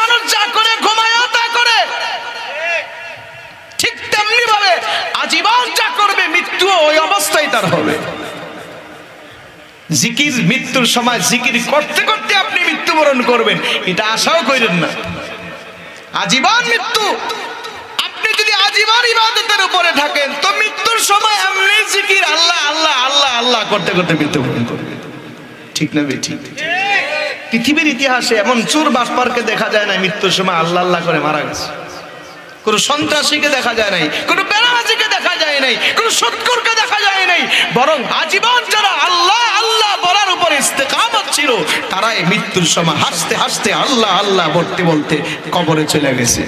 মানুষ যা করে ঘুমায় তা করে। ঠিক তেমনি ভাবে আজীবন যা করবে মৃত্যু ওই অবস্থায় তার হবে। জিকির মৃত্যুর সময় জিকির করতে করতে আপনি মৃত্যুবরণ করবেন। এটা আশাও করেন না। আজীবন মৃত্যু। আপনি যদি আজীবন ইবাদতের উপরে থাকেন, তো মৃত্যুর সময় এমনি জিকির আল্লাহ আল্লাহ আল্লাহ আল্লাহ করতে করতে মৃত্যুবরণ করবেন। ঠিক না ঠিক? পৃথিবীর ইতিহাসে এমন চোর বাসপারকে দেখা যায় না মৃত্যুর সময় আল্লাহ আল্লাহ করে মারা গেছে। কোন সন্ত্রাসীকে দেখা যায় নাই, কোন বেনামাজিকে দেখা যায় নাই, কোন সৎকরকে দেখা যায় নাই, বরং আজীবন যারা আল্লাহ আল্লাহ বলার উপর ইস্তেকামত ছিল, তারাই মৃত্যুর সময় হাসতে হাসতে আল্লাহ আল্লাহ বলতে বলতে কবরে চলে গেছে।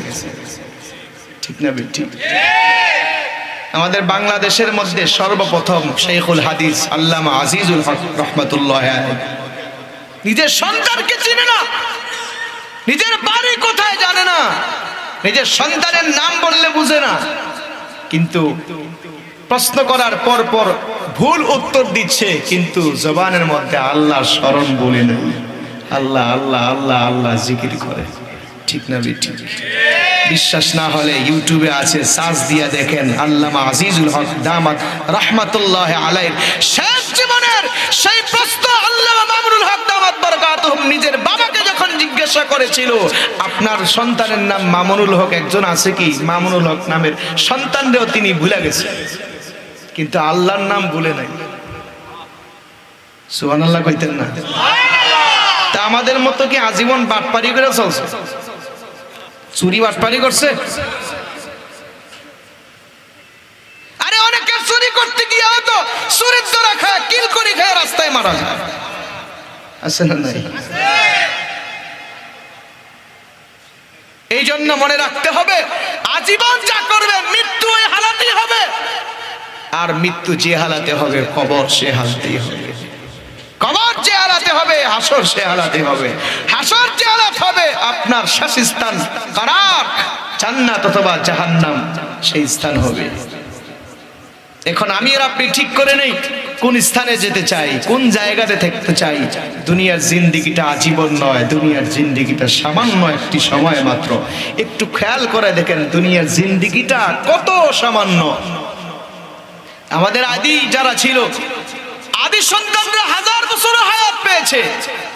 ঠিক না ঠিক আমাদের বাংলাদেশের মধ্যে সর্বপ্রথম শেখুল হাদিস আল্লামা আজিজুল হক রহমতুল্লাহ নিজের সন্তানকে চিনে না। নিজের বাড়ি কোথায় জানে না। নিজের সন্তানের নাম বললে বুঝে না। কিন্তু প্রশ্ন করার পর পর ভুল উত্তর দিচ্ছে, কিন্তু জবানের মধ্যে আল্লাহ স্মরণ বলে নেই। আল্লাহ আল্লাহ আল্লাহ আল্লাহ জিকির করে। ঠিক না ঠিক। বিশ্বাস না হলে ইউটিউবে আছে সার্চ দিয়া দেখেন, আল্লামা আজিজুল হক দামাত রহমাতুল্লাহ আলাইর শেষ জীবনের সেই প্রশ্ন আল্লামা মামুনুল হক দামাত বরকাতুহুম নিজের বাবাকে যখন জিজ্ঞাসা করেছিল, আপনার সন্তানের নাম মামুনুল হক, একজন আছে কি? মামুনুল হক নামের সন্তানরেও তিনি ভুলে গেছে কিন্তু আল্লাহর নাম ভুলে নাই। সুবহানাল্লাহ কইতেন না। তা আমাদের মতো কি আজীবন বাটপারি করে চলছে? চুরি বাটপারি করছে? আরে অনেকে চুরি করতে গিয়ে হয়তো চুরির ধরা খায়, কিল করে খায়, রাস্তায় মারা যায়। আছে না নাই? এই জন্য মনে রাখতে হবে, আজীবন যা করবে, মৃত্যু ওই হালাতেই হবে। আর মৃত্যু যে হালাতে হবে, কবর সে হালতেই হবে। কবর যে হালাতে হবে, হাসর সে হালাতে হবে। হাসর যে হালাত হবে, আপনার শেষ স্থান কারার জান্নাত অথবা জাহান্নাম সেই স্থান হবে। এখন আমি আর আপনি ঠিক করে নেই কোন স্থানে যেতে চাই, কোন জায়গাতে থাকতে চাই। দুনিয়ার জিন্দিগিটা আজীবন নয়, দুনিয়ার জিন্দিগিটা সামান্য একটি সময় মাত্র। একটু খেয়াল করে দেখেন, দুনিয়ার জিন্দিগিটা কত সামান্য। আমাদের আদি যারা ছিল আদি সন্তানরা হাজার বছর হায়াত পেয়েছে।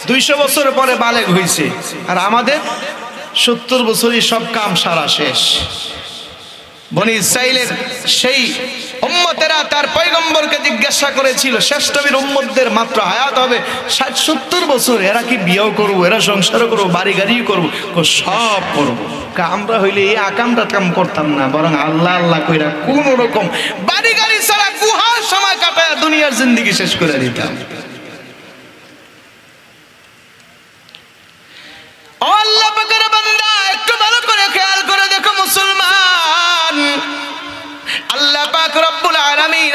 দুইশো বছর পরে বালেগ হয়েছে আর আমাদের সত্তর বছরই সব কাম সারা শেষ। বনি ইসরাইলের সেই উম্মতেরা তার পয়গম্বরকে জিজ্ঞাসা করেছিল শ্রেষ্ঠ বীর উম্মতদের মাত্র হায়াত হবে ষাট, সত্তর বছর। এরা কি বিয়েও করব? এরা সংসারও করব? বাড়ি গাড়িও করব? সব করব। আমরা হইলে এই আকামটা কাম করতাম না, বরং আল্লাহ আল্লাহ কইরা কোন রকম বাড়ি গাড়ি ছাড়া সময় কাটায় দুনিয়ার জিন্দিগি শেষ করে দিতাম।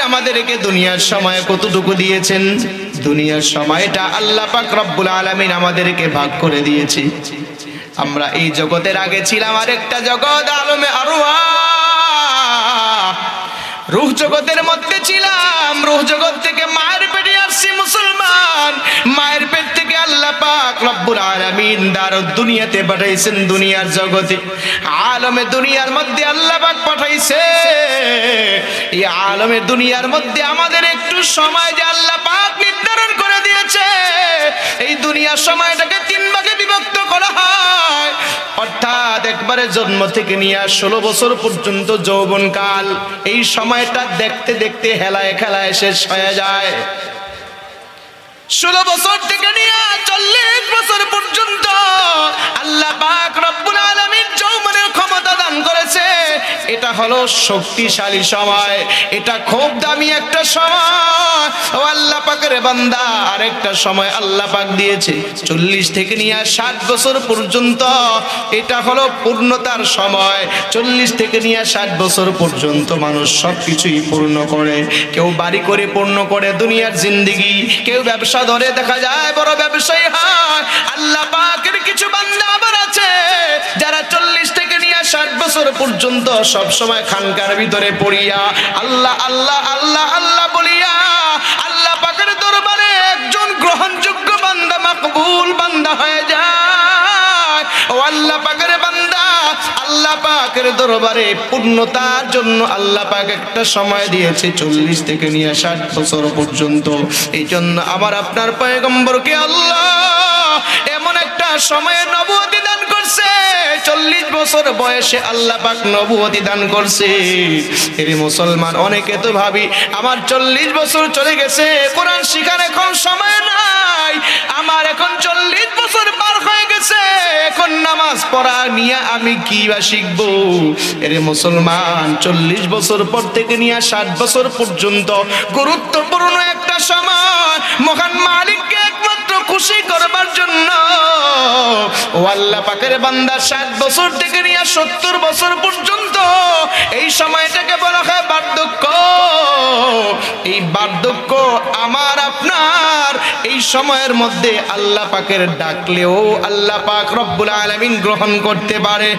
আমাদেরকে দুনিয়ার সময় কতটুকু দিয়েছেন? দুনিয়ার সময়টা আল্লাহ পাক রব্বুল আলামিন আমাদেরকে ভাগ করে দিয়েছে। আমরা এই জগতের আগে ছিলাম আরেকটা জগৎ, আলমে আরওয়া রুহ জগতের মধ্যে ছিলাম রুহ জগৎ থেকে মায়ের পেটে আসছি মুসলমান। মায়ের পেট থেকে আল্লাহ পাক রব্বুল আলামিন দারুদ দুনিয়াতে পাঠাইছেন দুনিয়ার জগতে। আলমে দুনিয়ার মধ্যে আল্লাহ পাক পাঠাইছে। এই আলমে দুনিয়ার মধ্যে আমাদের একটু সময় যে আল্লাহ পাক নির্ধারণ করে দিয়েছে। এই দুনিয়ার সময়টাকে তিন ভাগে বিভক্ত করা হয়। অর্থাৎ একবারে জন্ম থেকে নিয়ে ষোলো বছর পর্যন্ত যৌবনকাল, এই সময়টা দেখতে দেখতে হেলায় খেলায় শেষ হয়ে যায়। ষোলো বছর থেকে নিয়ে চল্লিশ বছর পর্যন্ত আল্লাহ পাক রব্বুল ক্ষমতা দান করেছে। এটা হলো শক্তিশালী সময়। এটা খুব দামি একটা সময়। আল্লাহ পাকের বান্দা, আরেকটা সময় আল্লাহ পাক দিয়েছে। চল্লিশ থেকে নিয়ে ষাট বছর পর্যন্ত এটা হলো পূর্ণতার সময়। চল্লিশ থেকে নিয়ে ষাট বছর পর্যন্ত মানুষ সব কিছুই পূর্ণ করে। কেউ বাড়ি করে পূর্ণ করে দুনিয়ার জিন্দিগি। কেউ ব্যবসা ধরে দেখা যায় বড় ব্যবসায়ী হয়। আল্লাহ পাকের কিছু বান্দা আবার আছে, যারা চল্লিশ ষাট বছর পর্যন্ত সব সময় খানকার ভিতরে পড়িয়া আল্লাহ আল্লাহ আল্লাহ আল্লাহ বলিয়া আল্লাহ পাকের দরবারে একজন গ্রহণযোগ্য বান্দা মাকবুল বান্দা হয়ে যায়। ও আল্লাহ পাক পাকের দরবারে পূর্ণতার জন্য আল্লাহ পাক একটা সময় দিয়েছে চল্লিশ থেকে নিয়ে ষাট বছর পর্যন্ত। এই জন্য আমার আপনার পয়গম্বরকে আল্লাহ একটা সময়ে নবুয়তি দান করছে। চল্লিশ বছর বয়সে আল্লাহ পাক নবুয়তি দান করছে। এর মুসলমান, অনেকে তো ভাবি, আমার চল্লিশ বছর চলে গেছে, কোরআন শিখার এখন সময় নাই। আমার এখন চল্লিশ বছর পার হয়ে গেছে, এখন নামাজ পড়া নিয়ে আমি কি বা শিখব? এর মুসলমান, চল্লিশ বছর পর থেকে নিয়ে ষাট বছর পর্যন্ত গুরুত্বপূর্ণ একটা সময়, মহান একমাত্র খুশি করবার জন্য। ও আল্লাহ পাকের বান্দা ষাট বছর থেকে নিয়ে সত্তর বছর পর্যন্ত এই সময়টাকে বলা হয় বার্ধক্য। এই বার্ধক্য আমার, আপনার, এই সময়ের মধ্যে আল্লাহ পাকের ডাকলেও আল্লাহ পাক রব্বুল আলামিন গ্রহণ করতে পারে।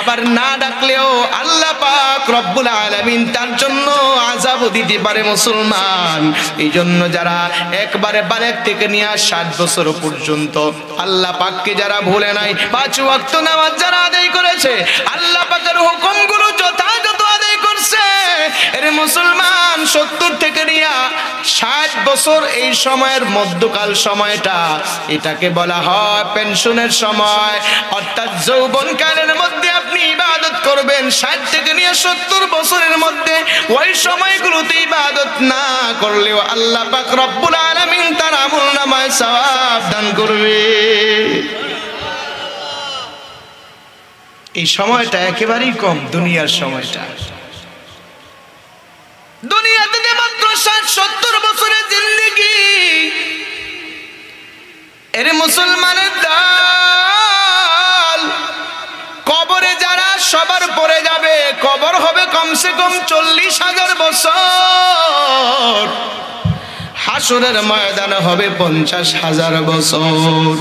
আবার না ডাকলেও আল্লাহ পাক রব্বুল আলামিন তার জন্য আজাব দিতে পারে মুসলমান। এই জন্য যারা একবারে বালেক থেকে নিয়ে ষাট বছর পর্যন্ত। আল্লাহ পাককে যারা ভুলে নাই, পাঁচ ওয়াক্ত নামাজ যারা আদায় করেছে, আল্লাহ পাকের হুকুমগুলো যথাযথ করছে এর মুসলমান সত্তর থেকে নিয়ে ষাট বছর এই সময়ের মধ্যকাল সময়টা, এটাকে বলা হয় পেনশনের সময়। অর্থাৎ যৌবনকালের মধ্যে আপনি ইবাদত করবেন, ষাট থেকে নিয়ে সত্তর বছরের মধ্যে ওই সময়গুলোতে ইবাদত না করলেও আল্লাহ পাক রব্বুল আলামিন তার আমল নামায় সওয়াব দান করবে। এই সময়টা একেবারেই কম, দুনিয়ার সময়টা। দুনিয়াতে মাত্র ষাট, সত্তর বছরের জিন্দিগি, এর মুসলমানের দল। কবরে যারা সবার পরে যাবে, কবর হবে কমসে কম চল্লিশ হাজার বছর। হাসুরের ময়দান হবে পঞ্চাশ হাজার বছর।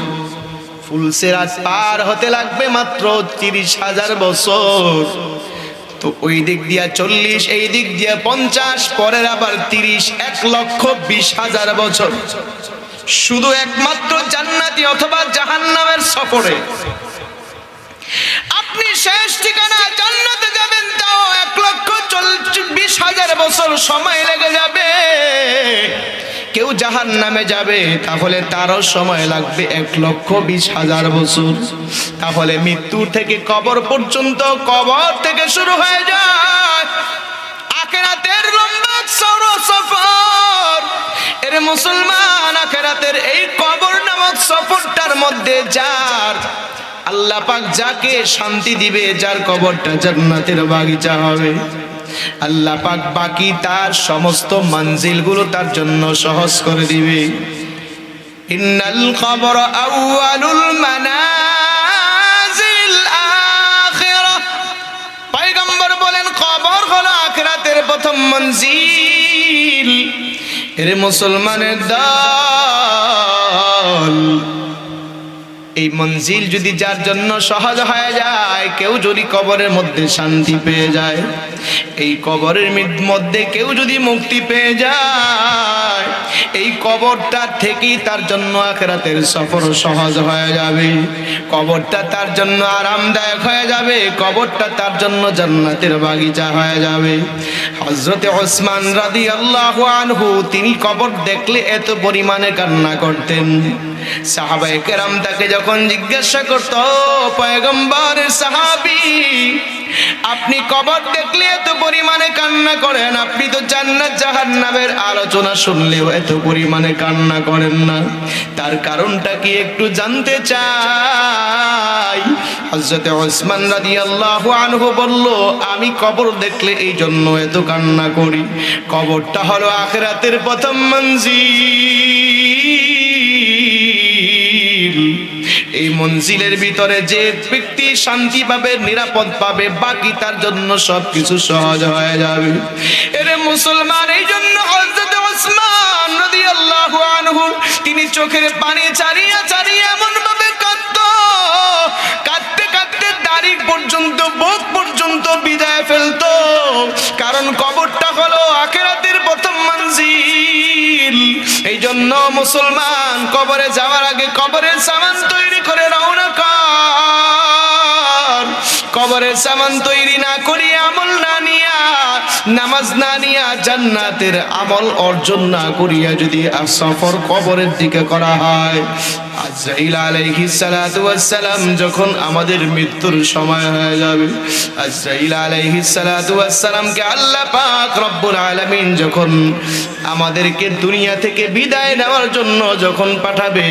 ফুলসেরাজ পার হতে লাগবে মাত্র তিরিশ হাজার বছর। তো ওই দিক দিয়া চল্লিশ, এই দিক দিয়া পঞ্চাশ, পরের আবার তিরিশ, এক লক্ষ বিশ হাজার বছর। শুধু একমাত্র জান্নাতি অথবা জাহান্নামের সফরে। আপনি শেষ ঠিকানা জান্নাতে যাবেন, তাও এক লক্ষ বিশ হাজার বছর সময় জাহান নামে যাবে, তাহলে তারও সময় লাগবে এক লক্ষ বিশ হাজার বছর। তাহলে মৃত্যু থেকে কবর পর্যন্ত কবর থেকে শুরু হয়ে যায়। আখেরাতের লম্বা সফর, এর মুসলমান আখেরাতের এই কবর নামক সফরটার মধ্যে যার আল্লাহ পাক যাকে শান্তি দিবে, যার কবরটা জান্নাতের বাগিচা হবে। আল্লাহ পাক বাকি তার সমস্ত মঞ্জিলগুলো তার জন্য সহজ করে দিবে। মঞ্জিল। এর মুসলমানের দল। এই মঞ্জিল যদি যার জন্য সহজ হয়ে যায়, কেউ যদি কবরের মধ্যে শান্তি পেয়ে যায়, এই কবরের মধ্যে কেউ যদি মুক্তি পেয়ে যায়, এই কবরটা থেকেই তার জন্য আখেরাতের সফর সহজ হয়ে যাবে। কবরটা তার জন্য আরামদায়ক হয়ে যাবে, কবরটা তার জন্য জান্নাতের বাগিচা হয়ে যাবে। হজরতে ওসমান রাদি আল্লাহ আনহু, তিনি কবর দেখলে এত পরিমাণে কান্না করতেন। সাহাবায়ে কেরাম তাকে যখন জিজ্ঞাসা করত পয়গম্বর, সাহাবি, আপনি কবর দেখলে এত পরিমাণে কান্না করেন? আপনি তো জান্নাত জাহান্নামের আলোচনা শুনলেও এত পরিমাণে কান্না করেন না। তার কারণটা কি একটু জানতে চাই? হযরতে ওসমান রাদিয়াল্লাহু আনহু বলল, আমি কবর দেখলে এই জন্য এত কান্না করি। কবরটা হলো আখিরাতের প্রথম মঞ্জিল। এই মঞ্জিলের ভিতরে যে ব্যক্তি শান্তি পাবে, নিরাপদ পাবে, বাকি তার জন্য সবকিছু সহজ হয়ে যাবে। মুসলমান, এই জন্য তিনি চোখের পানি চারিয়া চারিয়া এমন ভাবে কাঁদতো, কাঁদতে কাঁদতে দাড়ি পর্যন্ত, বুক পর্যন্ত বিদায় ফেলতো। কারণ কবরটা হলো মঞ্জিল এই জন্য মুসলমান কবরে যাওয়ার আগে কবরের সামান তৈরি করে রওনা কর। কবরের সামান তৈরি না করি আমল না নিয়া, নামাজ না নিয়া জান্নাতের আমল অর্জন না করিয়া যদি আর সফর কবরের দিকে করা হয় আজরাইল আলাইহিস সালাতু ওয়াস যখন আমাদের মৃত্যুর সময় হয়ে যাবে, আজরাইল আলাইহিস সালাতু ওয়াস সালামকে আল্লাহ পাক রব্বুল আলামিন যখন আমাদেরকে দুনিয়া থেকে বিদায় নেওয়ার জন্য যখন পাঠাবে,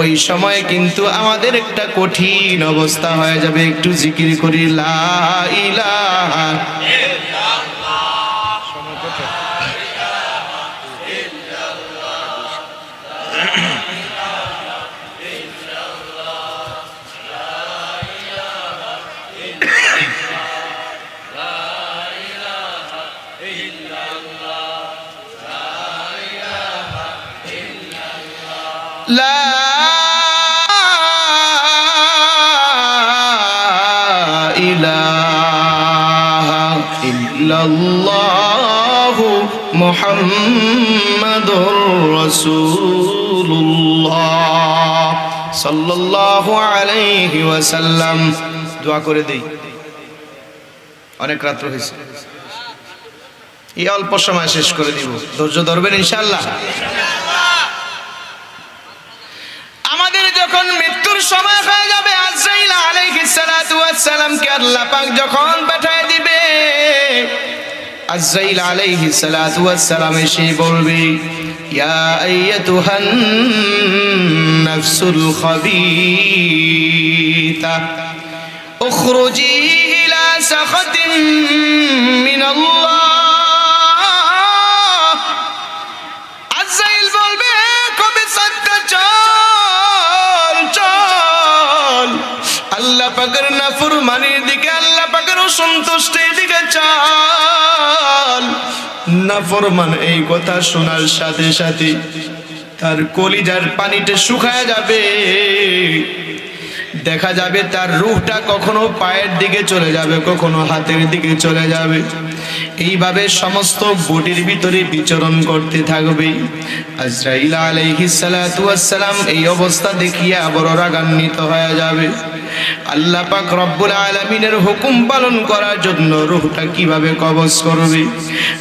ওই সময় কিন্তু আমাদের একটা কঠিন অবস্থা হয়ে যাবে। একটু জিকির করি, লা ইলাহা إله إلا الله محمد رسول الله صلى الله عليه وسلم দোয়া করে দেই অনেক রাত্র হয়েছে এই অল্প সময় শেষ করে দিব ধৈর্য ধরবেন ইনশাল্লাহ আমাদের যখন মৃত্যুর সময় হয়ে যাবে, আজরাইল আলাইহিস সালাতু কে আল্লাহ পাক যখন পাঠিয়ে দিবে, আজরাইল আলাইহিস সালাতু ওয়াসসালাম এসে বলবে, ইয়া আইয়াতুহান নাফসুল খাবিতা, উখরুজি ইলা সাখাতিন মিনাল্লাহ। আল্লাহ পাকের নাফরমানির দিকে আল্লাহ পাকের অসন্তুষ্টির দিকে চল নাফরমান এই কথা শোনার সাথে সাথে তার কলিজার পানিতে শুকায় যাবে। দেখা যাবে তার রূহটা কখনো পায়ের দিকে চলে যাবে, কখনো হাতের দিকে চলে যাবে। এইভাবে সমস্ত বডির ভিতরে বিচরণ করতে থাকবে। আজরাইল আলাইহিস সালাম এই অবস্থা দেখিয়া বড় রাগান্বিত হয়ে যাবে। আল্লাহ পাক রব্বুল আলামিনের হুকুম পালন করার জন্য রূহটা কীভাবে করবে?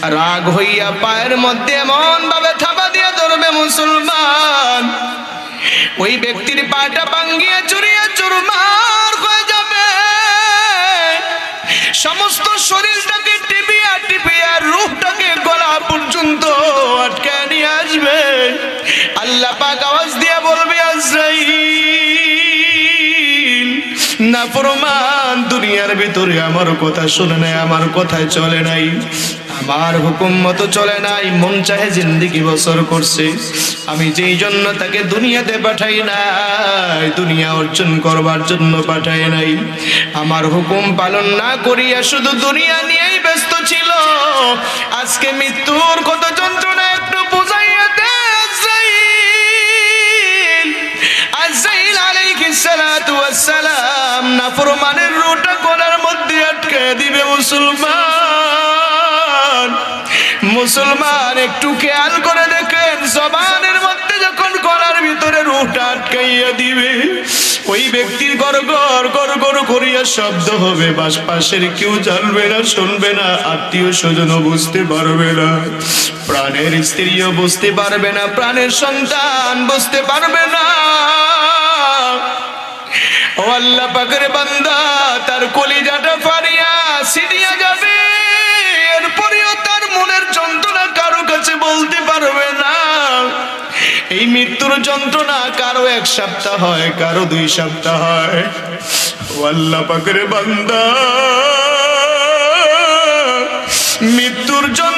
রাগ হইয়া পায়ের মধ্যে দিয়ে ধরবে মুসলমান। ওই ব্যক্তির পাটা চুরমার হয়ে যাবে। সমস্ত শরীরটাকে টিপিয়া টিপিয়া রূপটাকে গলা পর্যন্ত আটকে নিয়ে আসবে। আল্লাহ পাক আওয়াজ দিয়ে বলবে না প্রমাণ দুনিয়ার ভিতরে আমার কথা শুনে নাই, আমার কথায় চলে নাই। আমার হুকুম মতো চলে নাই, মন চাহে জিন্দিগি বছর করছে। আমি যেই জন্য তাকে দুনিয়াতে পাঠাই নাই, দুনিয়া অর্জন করবার জন্য পাঠাই নাই। আমার হুকুম পালন না করিয়া শুধু দুনিয়া নিয়েই ব্যস্ত ছিল। আজকে মৃত্যুর কত যন্ত্রণা একটু বুঝাইয়া দে আজরাইল আলাইহিস সালাতু ওয়াস সালাম। নাফরমানের রুটা কোনার মধ্যে আটকে দিবে মুসলমান। মুসলমান, একটু খেয়াল করে দেখেন, জবানের মধ্যে যখন গলার ভিতরে রুটা আটকাইয়া দিবে, ওই ব্যক্তির গর গর গর গর করিয়া শব্দ হবে, বাস পাশের কেউ জানবে না, শুনবে না, আত্মীয় স্বজনও বুঝতে পারবে না। প্রাণের স্ত্রীও বুঝতে পারবে না, প্রাণের সন্তান বুঝতে পারবে না। ও আল্লাহ পাকের বান্দা, তার কলিজাটা ফারিয়া সিরিয়া যাবে। এরপরেও তার মনের যন্ত্রণা কারও কাছে বলতে পারবে না। এই মৃত্যুর যন্ত্রণা কারও এক সপ্তাহ হয়, কারও দুই সপ্তাহ হয়। ও আল্লাহ পাকের বান্দা, মৃত্যুর যন্ত্রণা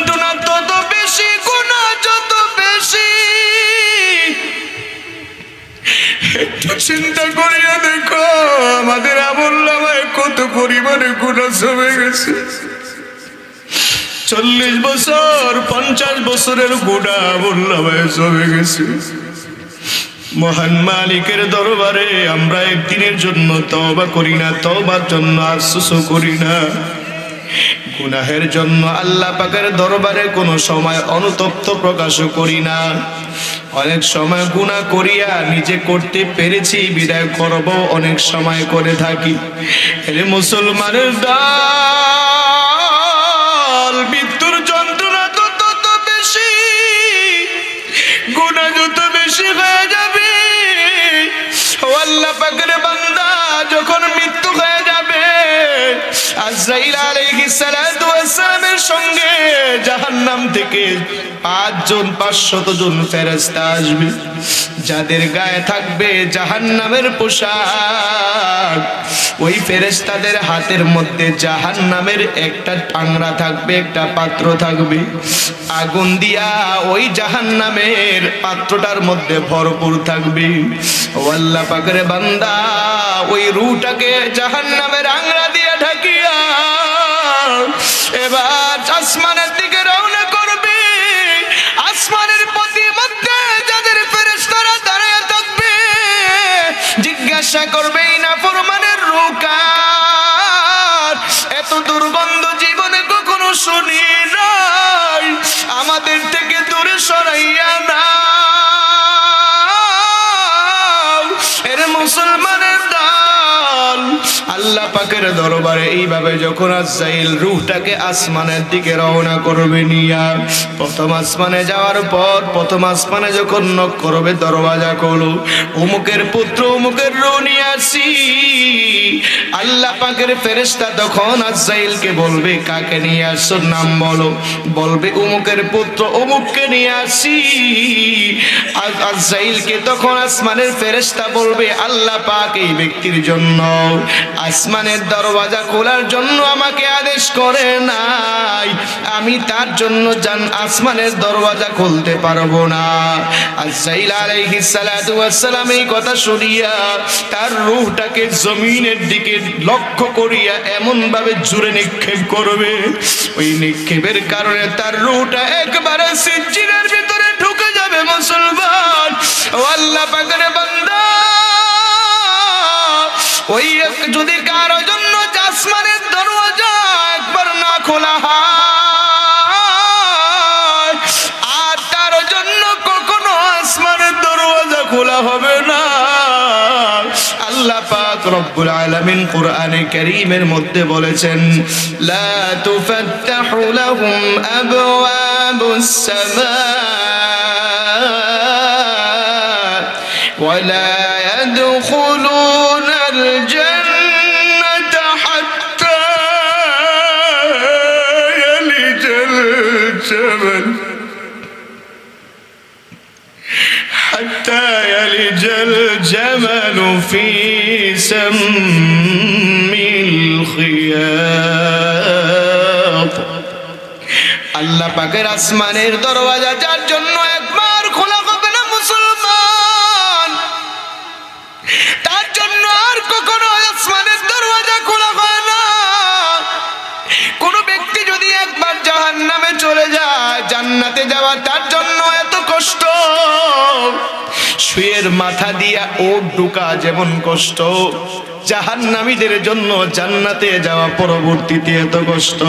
চিন্তা করিয়া দেখো, আমাদের আমল কত পরিমাণে গুণা জমে গেছে। চল্লিশ বছর, পঞ্চাশ বছরের গুণা আমল জমে গেছে। মহান মালিকের দরবারে আমরা একদিনের জন্য তওবা করি না তবার জন্য আফসোসও করি না। গুনাহের জন্য আল্লাহ পাকের দরবারে কোনো সময় অনুতপ্ত প্রকাশও করি না। অনেক সময় গুণা করিয়া নিজে করতে পেরেছি, বিদায় করব অনেক সময় করে থাকি। এর মুসলমানের দল, মৃত্যুর যন্ত্রণা তত বেশি গুণা যত বেশি হয়ে যাবে। আল্লাহ আজরাইল আলাইহিস সালাতু ওয়াস সালামের সঙ্গে জাহান্নাম থেকে পাঁচজন, পাঁচশত জন ফেরেশতা আসবে। যাদের গায়ে থাকবে জাহান্নামের পোশাক। ওই ফেরেশতাদের হাতের মধ্যে জাহান্নামের একটা টাংরা থাকবে, একটা পাত্র থাকবে। আগুন দিয়া ওই জাহান্নামের পাত্রটার মধ্যে ভরপুর থাকবে। ও আল্লাহ পাকের বান্দা, ওই রুটাকে জাহান্নামের আংরা দিয়ে এবার আসমানের দিকে রওনা করবে। আসমানের প্রতি মধ্যে যাদের ফেরেস্তারা দাঁড়িয়ে থাকবে জিজ্ঞাসা করবে এইভাবে যখন আজাইল রুহটাকে আসমানের দিকে রওনা করবে নিয়া, প্রথম আসমানে যাওয়ার পর, প্রথম আসমানে যখন নক করবে, দরওয়াজা করল অমুকের পুত্র অমুকের রু নিয়ে আসি। আল্লাহ পাকের ফেরেশতা তখন আজাইলকে বলবে, কাকে নিয়ে আসছো? নাম বলো। বলবে, উমুকের পুত্র অমুককে নিয়ে আসি। আজ- আজাইলকে তখন আসমানের ফেরেস্তা বলবে, আল্লাহ পাক এই ব্যক্তির জন্য আসমানের দরওয়াজা খোলার জন্য আমাকে আদেশ করে নাই। আমি তার জন্য জান আসমানের দরওয়াজা খুলতে পারব না। আজাইল আলাইহিস সালাতু ওয়াস সালাম এই কথা শুনিয়া তার রূহটাকে জমিনের দিকে লক্ষ্য করিয়া এমন ভাবে জুড়ে নিক্ষেপ করবে। ওই নিক্ষেপের কারণে তার রূহটা একবারে সিজ্জিনের ভিতরে ঢুকে যাবে মুসলমান। ও আল্লাহ পাকের বান্দা, ওই যদি কারও জন্য আসমানের দরওয়াজা একবার না খোলা হয় আর তার জন্য কখনো আসমানের দরওয়াজা খোলা হবে না আল্লাহ পাক রব্বুল আলামিন কোরআনে কারীমের মধ্যে বলেছেন লা তুফাত্তাহু লাহুম আবওয়াবুস সামা ولا يدخلون الجنة الجبل حتى يلج الجمل في سم الخياط আল্লাহ পাকের আসমানের দরওয়াজা যার জন্য চলে যায় জান্নাতে যাওয়া তার জন্য এত কষ্ট। শুয়ের মাথা দিয়া ওট ঢুকা যেমন কষ্ট। জাহান্নামীদের জন্য জান্নাতে যাওয়া পরবর্তীতে এত কষ্ট।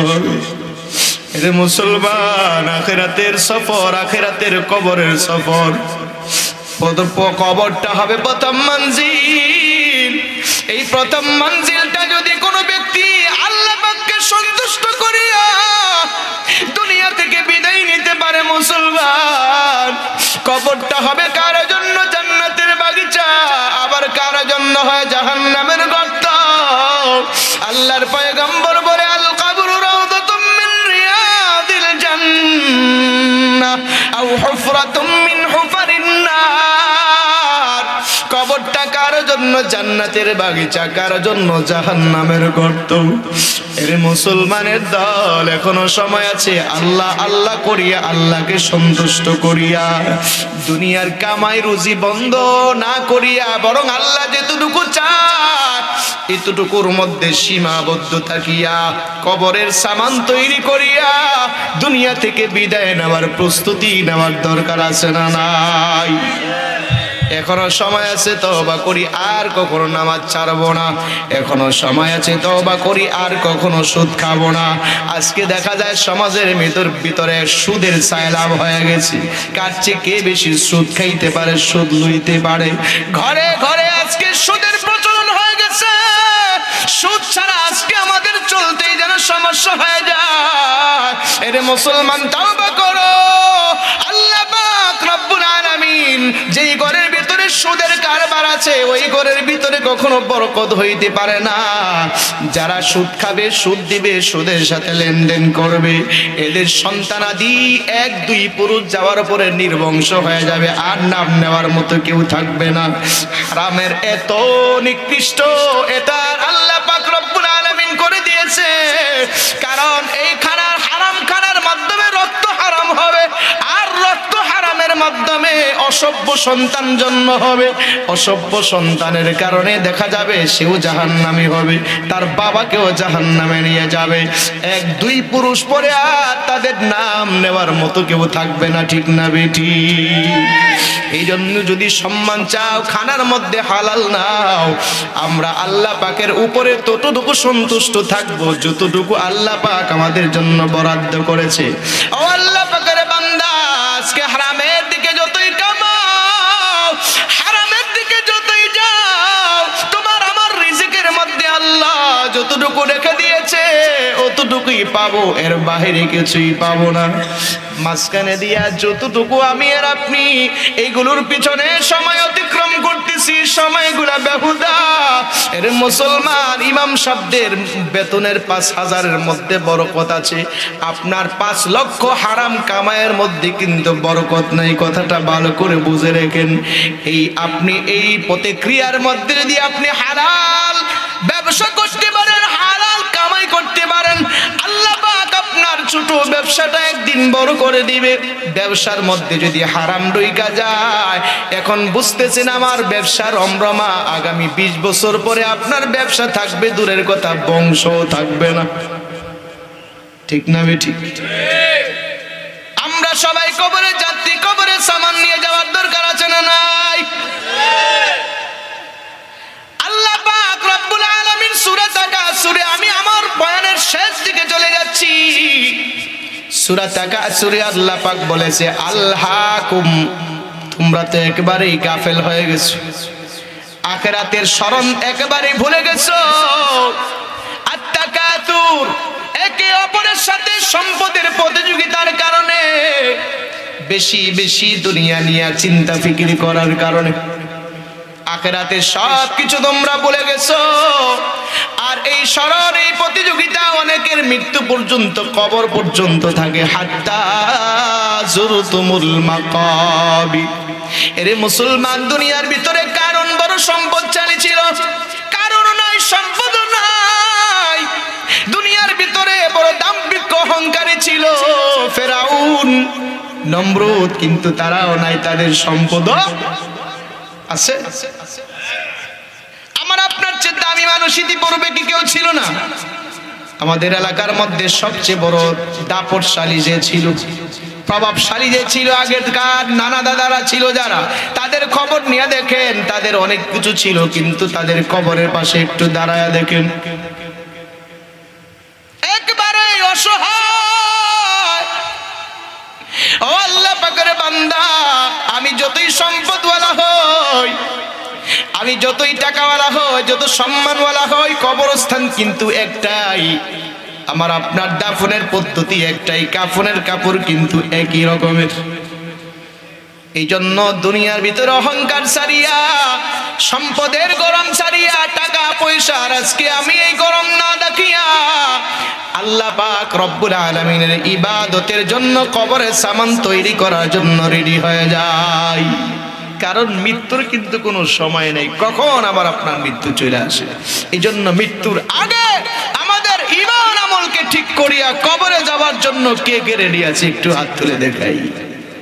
এরে মুসলমান, আখেরাতের সফর, আখেরাতের কবরের সফর। কবরটা হবে প্রথম মঞ্জিল। এই প্রথম মঞ্জিলটা যদি কোনো ব্যক্তি আল্লাহ সন্তুষ্ট করিয়া পারে মুসলমান, কবরটা হবে কারও জন্য? জান্নাতের বাগিচা। আবার কারও জন্য হয় জাহান্নামের গর্ত? আল্লাহর পয়গম্বর বলে, আল কাবরু কবরটা কারও জন্য? জান্নাতের বাগিচা। কারও জন্য? জাহান্নামের গর্ত। এর মুসলমানের দল, এখনও সময় আছে। আল্লাহ আল্লাহ করিয়া আল্লাহকে সন্তুষ্ট করিয়া। দুনিয়ার কামাই রুজি বন্ধ না করিয়া বরং আল্লাহ যেটুকু চায় এতটুকুর মধ্যে সীমাবদ্ধ থাকিয়া, কবরের সামান তৈরি করিয়া, দুনিয়া থেকে বিদায় নেওয়ার প্রস্তুতি নেওয়ার দরকার আছে না নাই? এখনও সময় আছে তওবা করি, আর কখনো নামাজ ছাড়বো না। এখনও সময় আছে তওবা করি, আর কখনো সুদ খাব না। আজকে দেখা যায় সমাজের ভিতর, ভিতরে সুদের সায়লাভ হয়ে গেছে। কার চেয়ে কে বেশি সুদ খাইতে পারে, সুদ লইতে পারে? ঘরে ঘরে আজকে সুদের প্রচলন হয়ে গেছে। সুদ ছাড়া আজকে আমাদের চলতেই যেন সমস্যা হয়ে যায়। এরে মুসলমান, তাওবা করো। আল্লাহ পাক রব্বুল আলামিন যেই ভিতরে সুদের কারবার আছে, ওই ঘরের ভিতরে কখনো বরকত হইতে পারে না। যারা সুদ খাবে, সুদ দিবে, সুদের সাথে লেনদেন করবে, এদের সন্তানাদি এক, দুই পুরুষ যাওয়ার পরে নির্বংশ হয়ে যাবে, আর নাম নেওয়ার মতো কেউ থাকবে না। হারামের এত নিকৃষ্ট, এটা আল্লাহ পাক রব্বুল আলামিন করে দিয়েছে। কারণ অসভ্য সন্তান জন্ম হবে। অসভ্য সন্তানের কারণে দেখা যাবে সেও জাহান্নামী হবে। তার বাবাকেও জাহান্নামে নিয়ে যাবে। এক, দুই পুরুষ পরে আর তাদের নাম নেওয়ার মতো কেউ থাকবে না, ঠিক না বেটি? এই জন্য যদি সম্মান চাও, খানার মধ্যে হালাল নাও। আমরা আল্লাহ পাকের উপরে ততটুকু সন্তুষ্ট থাকব যতটুকু আল্লাহ পাক আমাদের জন্য বরাদ্দ করেছে। ও আল্লাহ পাকের বান্দা, আজকে হারামের যতটুকু রেখে দিয়েছে, অতটুকুই পাবো। এর বাহিরে কিছুই পাবো না। মাঝখানে দিয়া যতটুকু আমি আর আপনি, এইগুলোর পিছনে সময় অতিক্রম করতেছি, সময়গুলা বেহুদা। এর মুসলমান ইমাম শব্দের বেতনের পাঁচ হাজারের মধ্যে বরকত আছে। আপনার পাঁচ লক্ষ হারাম কামায়ের মধ্যে কিন্তু বরকত নাই। কথাটা ভালো করে বুঝে রেখেন। এই আপনি এই প্রতিক্রিয়ার মধ্যে যদি আপনি হালাল ব্যবসা করতে পারেন, হালাল কামাই করতে পারেন, আল্লাহ পাক আপনার ছোট ব্যবসাটা একদিন বড় করে দিবে। ব্যবসার মধ্যে যদি হারাম ডইকা যায়, এখন বুঝতেছেন আমার ব্যবসার রমরমা আগামী বিশ বছর পরে আপনার ব্যবসা থাকবে, দূরের কথা বংশ থাকবে না। ঠিক না ঠিক? আমরা সবাই কবরে যাত্রী, কবরে সামান নিয়ে যাওয়ার দরকার আছে না নাই আল্লাহ পাক রব্বুল আলামিন সূরা তাকা, সূরা আমি আমার বয়ানের শেষ দিকে চলে যাচ্ছি। সূরা তাকা, সূরা আল্লাহ পাক বলেছে তোমরা তো গাফেল হয়ে গেছো। আখেরাতের স্মরণ একেবারেই ভুলে গেছো। আত্মাকাতুর, একে অপরের সাথে সম্পদের প্রতিযোগিতার কারণে বেশি বেশি দুনিয়া নিয়ে চিন্তা ফিকির করার কারণে। আখেরাতে সব কিছু তোমরা বলে গেছো। আর এই স্মরণ, এই প্রতিযোগিতা অনেকের মৃত্যু পর্যন্ত, কবর পর্যন্ত থাকে। হাত্তা জুরতুমুল মাকাবি। এরে মুসলমান, দুনিয়ার ভিতরে কারণ বড় সম্পদশালী ছিল কারণ নাই সম্পদ নাই দুনিয়ার ভিতরে বড় দাম্ভিক অহংকারী ছিল ফেরাউন। নমরুদ কিন্তু তারাও নাই তাদের সম্পদ আছে? আমার আপনার চেয়ে দামি মানুষ ইতিপূর্বে কি কেউ ছিল না? আমাদের এলাকার মধ্যে সবচেয়ে বড় দাপটশালী যে ছিল, প্রভাবশালী যে ছিল আগের কার নানা দাদারা ছিল যারা, তাদের খবর নিয়ে দেখেন, তাদের অনেক কিছু ছিল, কিন্তু তাদের কবরের পাশে একটু দাঁড়ায় দেখেন। একবারে অসহায়। বান্দা, আমি যতই সম্পদওয়ালা হই, আমি যতই টাকাওয়ালা হই, যত সম্মানওয়ালা হই, কবরস্থান কিন্তু একটাই। আমার আপনার দাফনের পদ্ধতি একটাই, কাফনের কাপড় কিন্তু একই রকমের। এই জন্য দুনিয়ার ভিতরে অহংকার সারিয়া সম্পদের গরম সারিয়া টাকা পয়সার আজকে আমি এই গরম না দেখিয়া আল্লাহ পাক রব্বুল আলমিনের ইবাদতের জন্য কবরের সামান তৈরি করার জন্য রেডি হয়ে যায়। কারণ মৃত্যুর কিন্তু কোনো সময় নেই, কখন আবার আপনার মৃত্যু চলে আসে। এই জন্য মৃত্যুর আগে আমাদের ইমান আমলকে ঠিক করিয়া কবরে যাওয়ার জন্য কে কে রেডি আছে একটু হাত তুলে দেখাই।